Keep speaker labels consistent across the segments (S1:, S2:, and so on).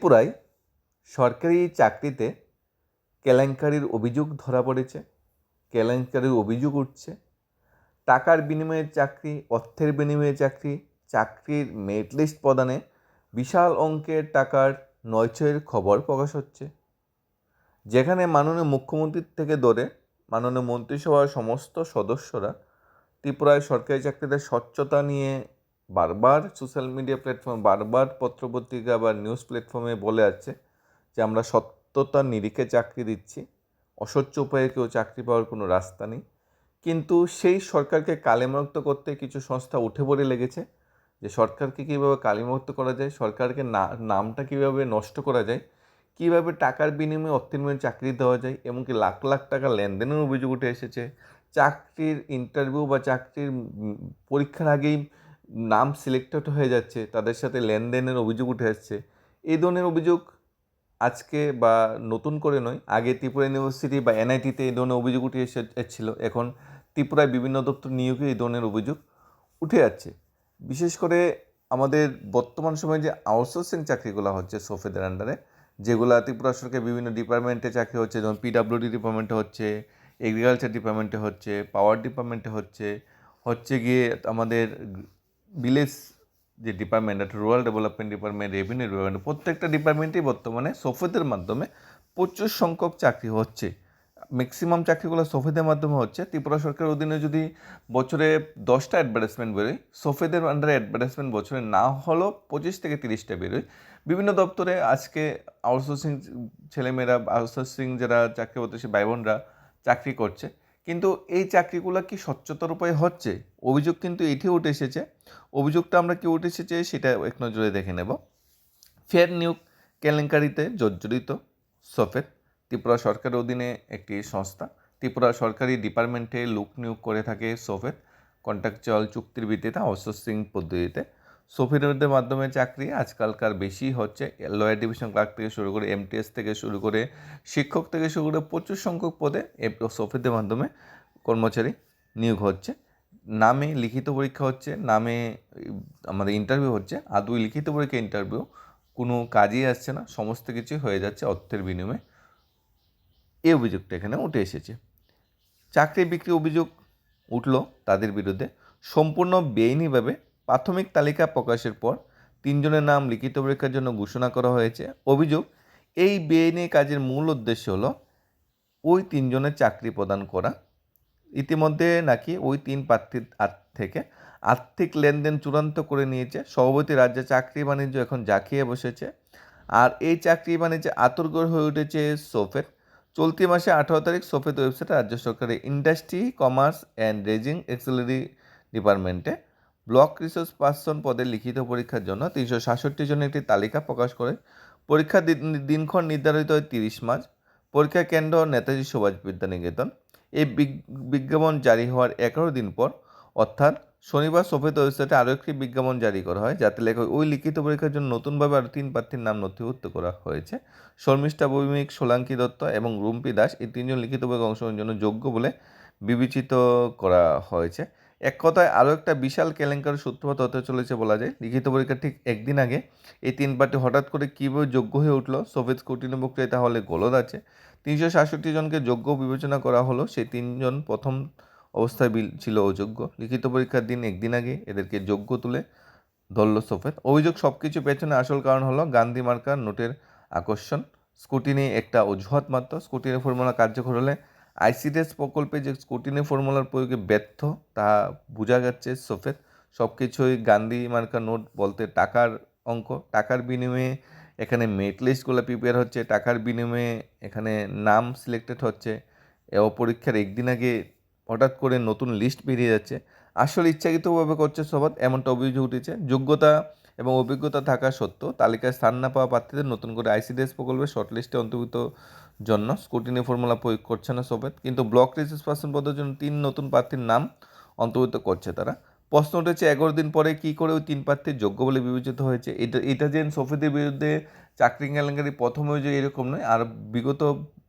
S1: ত্রিপুরায় সরকারি চাকরিতে কেলেঙ্কারির অভিযোগ ধরা পড়েছে, কেলেঙ্কারির অভিযোগ উঠছে। টাকার বিনিময়ে চাকরি, অর্থের বিনিময়ে চাকরি, চাকরির মেরিট লিস্ট প্রদানে বিশাল অঙ্কের টাকার নয়ছয়ের খবর প্রকাশ হচ্ছে। যেখানে মাননীয় মুখ্যমন্ত্রীর থেকে ধরে মাননীয় মন্ত্রিসভার সমস্ত সদস্যরা ত্রিপুরায় সরকারি চাকরিতে স্বচ্ছতা নিয়ে বারবার সোশ্যাল মিডিয়া প্ল্যাটফর্ম, বারবার পত্রপত্রিকা বা নিউজ প্ল্যাটফর্মে বলে আছে যে আমরা সত্যতার নিরিখে চাকরি দিচ্ছি। অস্বচ্ছ উপায়ে কেউ চাকরি পাওয়ার কোনো রাস্তা নেই। কিন্তু সেই সরকারকে কালিমুক্ত করতে কিছু সংস্থা উঠে পড়ে লেগেছে যে সরকারকে কীভাবে কালিমুক্ত করা যায়, সরকারকে না, নামটা কীভাবে নষ্ট করা যায়, কীভাবে টাকার বিনিময়ে বিনিময়ে চাকরি দেওয়া যায়, এমনকি লাখ লাখ টাকা লেনদেনের অভিযোগ উঠে এসেছে। চাকরির ইন্টারভিউ বা চাকরির পরীক্ষার আগেই নাম সিলেক্টেড হয়ে যাচ্ছে, তাদের সাথে লেনদেনের অভিযোগ উঠে আসছে। এই ধরনের অভিযোগ আজকে বা নতুন করে নয়, আগে ত্রিপুরা ইউনিভার্সিটি বা এনআইটিতে এই ধরনের অভিযোগ উঠে এসে, এসেছিল। এখন ত্রিপুরায় বিভিন্ন দপ্তর নিয়োগে এই ধরনের অভিযোগ উঠে যাচ্ছে বিশেষ করে আমাদের বর্তমান সময়ে যে আউটসোর্সিং চাকরিগুলো হচ্ছে সোফেদের আন্ডারে যেগুলো ত্রিপুরা সরকারের বিভিন্ন ডিপার্টমেন্টে চাকরি হচ্ছে, যেমন পিডাব্লিউডি ডিপার্টমেন্টে হচ্ছে এগ্রিকালচার ডিপার্টমেন্টে হচ্ছে পাওয়ার ডিপার্টমেন্টে হচ্ছে হচ্ছে গিয়ে আমাদের ভিলেজ যে ডিপার্টমেন্ট একটা rural development department revenue department প্রত্যেকটা ডিপার্টমেন্টেই বর্তমানে সফেদের মাধ্যমে প্রচুর সংখ্যক চাকরি হচ্ছে। ম্যাক্সিমাম চাকরিগুলো সফেদের মাধ্যমে হচ্ছে। ত্রিপুরা সরকারের অধীনে যদি বছরে দশটা অ্যাডভার্টাইজমেন্ট বেরোয় সফেদের আন্ডারে অ্যাডভার্টাইজমেন্ট বছরে না হলেও পঁচিশ থেকে তিরিশটা বেরোয়। বিভিন্ন দপ্তরে আজকে আউটসোর্সিং ছেলেমেয়েরা আউটসোর্সিং যারা চাকরি করতেছে, ভাই বোনরা চাকরি করছে। কিন্তু এই চাকরিগুলো কি স্বচ্ছতার উপায়ে হচ্ছে? অভিযোগ কিন্তু এটি উঠে এসেছে। অভিযোগটা আমরা কি উঠে এসেছে সেটা এক নজরে দেখে নেব। ফের নিয়োগ কেলেঙ্কারিতে জর্জরিত সফেদ, ত্রিপুরা সরকারের অধীনে একটি সংস্থা। ত্রিপুরা সরকারি ডিপার্টমেন্টে লোক নিয়োগ করে থাকে সোফেদ। কন্ট্রাকচুয়াল চুক্তির ভিত্তিতে আউটসোর্সিং পদ্ধতিতে সোফেদের মাধ্যমে চাকরি আজকালকার বেশি হচ্ছে। লয়ার ডিভিশন ক্লার্ক থেকে শুরু করে এমটিএস থেকে শুরু করে শিক্ষক থেকে শুরু করে প্রচুর সংখ্যক পদে সোফেদের মাধ্যমে কর্মচারী নিয়োগ হচ্ছে। নামে লিখিত পরীক্ষা হচ্ছে, নামে আমাদের ইন্টারভিউ হচ্ছে। আদৌ লিখিত পরীক্ষা ইন্টারভিউ কোনো কাজই আসছে না, সমস্ত কিছু হয়ে যাচ্ছে অর্থের বিনিময়ে। এই অভিযোগটা এখানে উঠে এসেছে। চাকরি বিক্রি অভিযোগ উঠল তাদের বিরুদ্ধে। সম্পূর্ণ বেআইনিভাবে প্রাথমিক তালিকা প্রকাশের পর তিনজনের নাম লিখিত পরীক্ষার জন্য ঘোষণা করা হয়েছে। অভিযোগ, এই বেআইনি কাজের মূল উদ্দেশ্য হলো ওই তিনজনের চাকরি প্রদান করা। ইতিমধ্যে নাকি ওই তিন প্রার্থীর থেকে আর্থিক লেনদেন চূড়ান্ত করে নিয়েছে। সভাপতি রাজ্যে চাকরি বাণিজ্য এখন জাঁকিয়ে বসেছে। আর এই চাকরি বাণিজ্যে আতর্গর হয়ে উঠেছে সোফের। চলতি মাসে আঠারো তারিখ সোফেদ ওয়েবসাইটে রাজ্য সরকারের ইন্ডাস্ট্রি, কমার্স অ্যান্ড রেজিং এক্সেলারি ডিপার্টমেন্টে ব্লক রিসোর্স পার্সন পদে লিখিত পরীক্ষার জন্য তিনশো সাতষট্টি জনের একটি তালিকা প্রকাশ করে পরীক্ষার দিনক্ষণ নির্ধারিত হয় তিরিশ মার্চ। পরীক্ষা কেন্দ্র নেতাজি সুভাষ বিদ্যানিকেতন। এই বিজ্ঞাপন জারি হওয়ার এগারো দিন পর, অর্থাৎ শনিবার সোফেদ ওয়েবসাইটে আরও একটি বিজ্ঞাপন জারি করা হয়, যাতে লেখা ওই লিখিত পরীক্ষার জন্য নতুনভাবে আরও তিন প্রার্থীর নাম নথিভুক্ত করা হয়েছে। শর্মিষ্ঠা ভৌমিক, সোলাঙ্কি দত্ত এবং রুম্পি দাস, এই তিনজন লিখিত পরীক্ষা অংশগ্রহণের জন্য যোগ্য বলে বিবেচিত করা হয়েছে। এক কথায় আরও একটা বিশাল কেলেঙ্কার সূত্রপাত হতে চলেছে বলা যায়। লিখিত পরীক্ষার ঠিক একদিন আগে। এই তিন পার্টি হঠাৎ করে কীভাবে যোগ্য হয়ে উঠল? সোভিয়েত প্রক্রিয়ায় তাহলে গোলদ আছে। তিনশো সাতষট্টি জনকে যোগ্য বিবেচনা করা হলো। সেই তিনজন প্রথম অবস্থায় বিল ছিল অযোগ্য। লিখিত পরীক্ষার দিন একদিন আগে এদেরকে যোগ্য তুলে ধরল সোফেত অভিযোগ সব কিছু পেছনে আসল কারণ হলো গান্ধী মার্কার নোটের আকর্ষণ। স্কুটিনি একটা অজুহাত মাত্র। স্কুটিনি ফর্মুলা কার্যকর হলে আইসিডিএস প্রকল্পে যে স্কুটিনি ফর্মুলার প্রয়োগে ব্যর্থ, তা বোঝা যাচ্ছে সোফেত সব কিছুই গান্ধী মার্কা নোট বলতে টাকার অঙ্ক। টাকার বিনিময়ে এখানে মেট লিস্টগুলো প্রিপেয়ার হচ্ছে। টাকার বিনিময়ে এখানে নাম সিলেক্টেড হচ্ছে। এও পরীক্ষার একদিন আগে হঠাৎ করে নতুন লিস্ট বেরিয়ে যাচ্ছে। আসলে ইচ্ছাকৃতভাবে করছে সবাত এমনটা অভিযোগ উঠেছে। যোগ্যতা এবং অভিজ্ঞতা থাকা সত্ত্বেও তালিকায় স্থান না পাওয়া প্রার্থীদের নতুন করে আইসিডিএস প্রকল্পে শর্টলিস্টে অন্তর্ভুক্ত জন্য। স্কুটিনি ফর্মুলা প্রয়োগ করছে না সোভেত কিন্তু ব্লক রিসার্চ পার্সন পদের জন্য তিন নতুন প্রার্থীর নাম অন্তর্ভুক্ত করছে তারা। প্রশ্ন উঠেছে, এগারো দিন পরে কী করে ওই তিন প্রার্থীর যোগ্য বলে বিবেচিত হয়েছে? এটা এটা যে সফিদের বিরুদ্ধে চাকরি কেলেঙ্কারি প্রথম অভিযোগ এরকম নয়, আর বিগত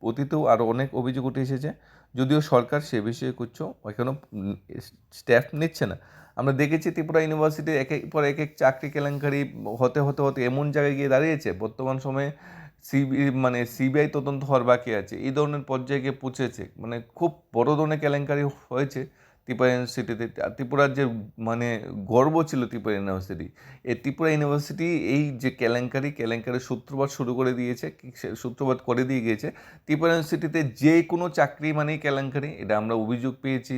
S1: অতীতেও আরও অনেক অভিযোগ উঠে এসেছে। যদিও সরকার সে বিষয়ে কুচ্ছ এখনও স্ট্যাপ নিচ্ছে না। আমরা দেখেছি ত্রিপুরা ইউনিভার্সিটি এক এক পর এক এক চাকরি কেলেঙ্কারি হতে হতে হতে এমন জায়গায় গিয়ে দাঁড়িয়েছে। বর্তমান সময়ে সিবি মানে সিবিআই তদন্ত হওয়ার বাকি আছে। এই ধরনের পর্যায়ে গিয়ে পৌঁছেছে। মানে খুব বড় ধরনের কেলেঙ্কারি হয়েছে ত্রিপুরা ইউনিভার্সিটিতে। ত্রিপুরার যে মানে গর্ব ছিল ত্রিপুরা ইউনিভার্সিটি। এই ত্রিপুরা ইউনিভার্সিটি এই যে কেলেঙ্কারি কেলেঙ্কারি সূত্রপাত শুরু করে দিয়েছে সূত্রপাত করে দিয়ে গিয়েছে, ত্রিপুরা ইউনিভার্সিটিতে যে কোনো চাকরি মানেই কেলেঙ্কারি। এটা আমরা অভিযোগ পেয়েছি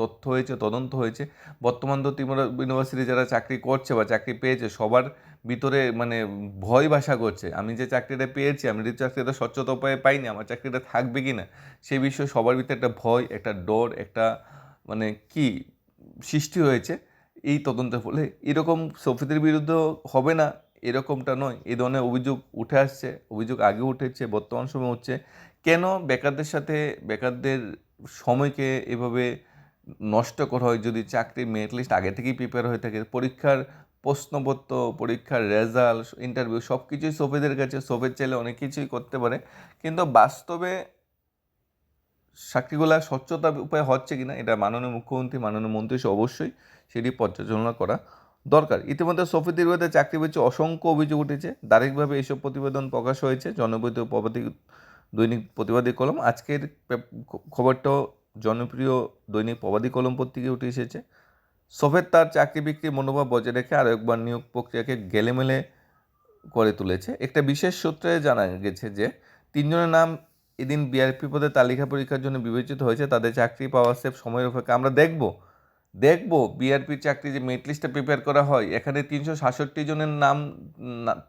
S1: তথ্য হয়েছে, তদন্ত হয়েছে। বর্তমান তো ত্রিপুরা ইউনিভার্সিটি যারা চাকরি করছে বা চাকরি পেয়েছে, সবার ভিতরে মানে ভয় বাসা করছে। আমি যে চাকরিটা পেয়েছি, আমি যে চাকরিটা স্বচ্ছতা উপায়ে পাইনি, আমার চাকরিটা থাকবে কি না সে বিষয়ে সবার ভিতরে একটা ভয়, একটা ডর, একটা মানে কি সৃষ্টি হয়েছে এই তদন্তের ফলে। এরকম সফিদের বিরুদ্ধেও হবে না, এরকমটা নয়। এই ধরনের অভিযোগ উঠে আসছে, অভিযোগ আগে উঠেছে, বর্তমান সময় হচ্ছে। কেন বেকারদের সাথে, বেকারদের সময়কে এভাবে নষ্ট করা হয়? যদি চাকরির মেরিট লিস্ট আগে থেকেই প্রিপেয়ার হয়ে থাকে, পরীক্ষার প্রশ্নপত্র, পরীক্ষার রেজাল্ট ইন্টারভিউ সব কিছুই সফেদের কাছে। সফেদ চাইলে অনেক কিছুই করতে পারে। কিন্তু বাস্তবে চাকরিগুলা স্বচ্ছতা উপায় হচ্ছে কিনা, এটা মাননীয় মুখ্যমন্ত্রী, মাননীয় মন্ত্রী অবশ্যই সেটি পর্যালোচনা করা দরকার। ইতিমধ্যে সফিদের বিরুদ্ধে চাকরি পেয়েছে, অসংখ্য অভিযোগ উঠেছে। দারিকভাবে এইসব প্রতিবেদন প্রকাশ হয়েছে জনপ্রিয় প্রবাদী দৈনিক প্রতিবাদী কলম। আজকের খবরটাও জনপ্রিয় দৈনিক প্রবাদী কলম পত্রিকায় উঠে এসেছে। সফেদ তার চাকরি বিক্রি মনোভাব বজায় রেখে আরও একবার নিয়োগ প্রক্রিয়াকে গেলেমেলে করে তুলেছে। একটা বিশেষ সূত্রে জানা গেছে যে, তিনজনের নাম এদিন বিআরপি পদে তালিকা পরীক্ষার জন্য বিবেচিত হয়েছে। তাদের চাকরি পাওয়ার সেফ সময়ের অপেক্ষা আমরা দেখব দেখব বিআরপির চাকরি যে মেরিট লিস্টটা প্রিপেয়ার করা হয়, এখানে তিনশো সাতষট্টি জনের নাম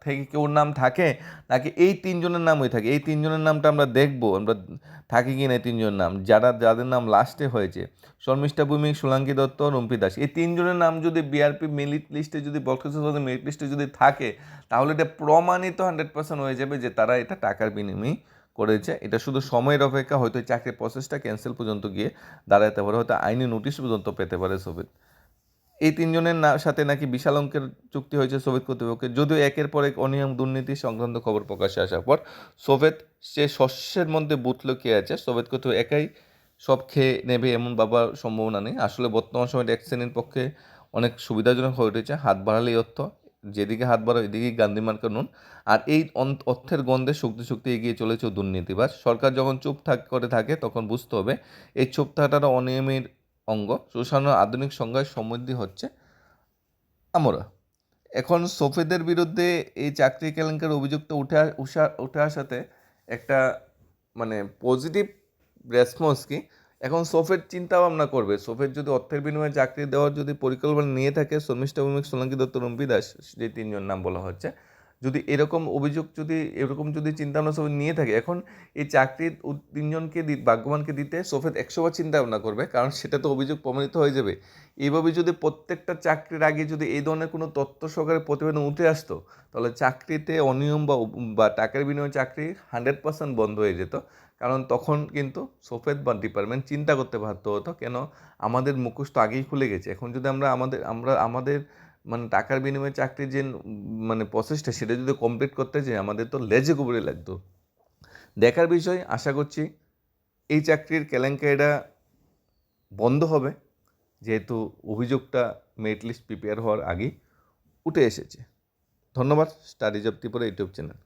S1: থেকে কেউ নাম থাকে, নাকি এই তিনজনের নামই থাকে? এই তিনজনের নামটা আমরা দেখব, আমরা থাকে কি না তিনজনের নাম? যারা, যাদের নাম লাস্টে হয়েছে, শর্মিষ্ঠা ভৌমিক সোলাঙ্কি দত্ত, রম্পি দাস, এই তিনজনের নাম যদি বিআরপি মেরিট লিস্টে যদি বক্তব্য মেরিট লিস্টে যদি থাকে, তাহলে এটা প্রমাণিত হান্ড্রেড পার্সেন্ট হয়ে যাবে যে তারা এটা টাকার বিনিময়ে করেছে। এটা শুধু সময়ের অপেক্ষা, হয়তো চাকরির প্রসেসটা ক্যান্সেল পর্যন্ত গিয়ে দাঁড়াতে পারে, হয়তো আইনি নোটিশ পর্যন্ত পেতে পারে সোভিয়েত। এই তিনজনের সাথে নাকি বিশাল অঙ্কের চুক্তি হয়েছে সোভিয়েত কর্তৃপক্ষের। যদিও একের পর এক অনিয়ম, দুর্নীতি সংক্রান্ত খবর প্রকাশে আসার পর সোভিয়েত সে শস্যের মধ্যে বুথ লুকিয়ে আছে। সোভিয়েত কর্তৃপক্ষ একাই সব খেয়ে নেবে এমন বাবার সম্ভাবনা নেই। আসলে বর্তমান সময় এক শ্রেণির পক্ষে অনেক সুবিধাজনক হয়ে উঠেছে। হাত বাড়ালেই অর্থ যেদিকে হাত বাড়াও, এদিকেই গান্ধী মার্কা নুন। আর এই অর্থের গন্ধে শক্তি শক্তি এগিয়ে চলেছে দুর্নীতিবাজ সরকার যখন চুপ থাক করে থাকে, তখন বুঝতে হবে এই চুপ থাকাটা অনিয়মের অঙ্গ। সুশাসন আধুনিক সংজ্ঞায় সমৃদ্ধি হচ্ছে আমরা। এখন সফেদের বিরুদ্ধে এই চাকরি কেলেঙ্কার অভিযুক্ত উঠে উঠে আসাতে একটা মানে পজিটিভ রেসপন্স কি এখন সোফের চিন্তা ভাবনা করবে। সোফের যদি অর্থের বিনিময়ে চাকরি দেওয়ার যদি পরিকল্পনা নিয়ে থাকে, শর্মিষ্ঠা ভৌমিক সোলাঙ্কি দত্ত রম্পি দাস, যে তিনজন নাম বলা হচ্ছে যদি এরকম অভিযোগ যদি, এরকম যদি চিন্তা ভাবনা সবাই নিয়ে থাকে, এখন এই চাকরির তিনজনকে ভাগ্যবানকে দিতে সোফেদ একশোবার চিন্তা ভাবনা করবে, কারণ সেটা তো অভিযোগ প্রমাণিত হয়ে যাবে। এইভাবে যদি প্রত্যেকটা চাকরির আগে যদি এই ধরনের কোনো তথ্য সহকারে প্রতিবেদন উঠে আসতো, তাহলে চাকরিতে অনিয়ম বা বা টাকার বিনিময়ে চাকরি হান্ড্রেড পার্সেন্ট বন্ধ হয়ে যেত, কারণ তখন কিন্তু সফেদ বা ডিপার্টমেন্ট চিন্তা করতে বাধ্য হতো, কেন আমাদের মুখোশ তো আগেই খুলে গেছে। এখন যদি আমরা আমাদের আমরা আমাদের মানে টাকার বিনিময়ে চাকরির যে মানে প্রসেসটা সেটা যদি কমপ্লিট করতে চাই আমাদের তো লেজে কুবড়ে লাগতো। দেখার বিষয়, আশা করছি এই চাকরির কেলেঙ্কারিটা বন্ধ হবে। যেহেতু অভিযোগটা মেরিট লিস্ট প্রিপেয়ার হওয়ার আগেই উঠে এসেছে। ধন্যবাদ studies of Tripura YouTube channel.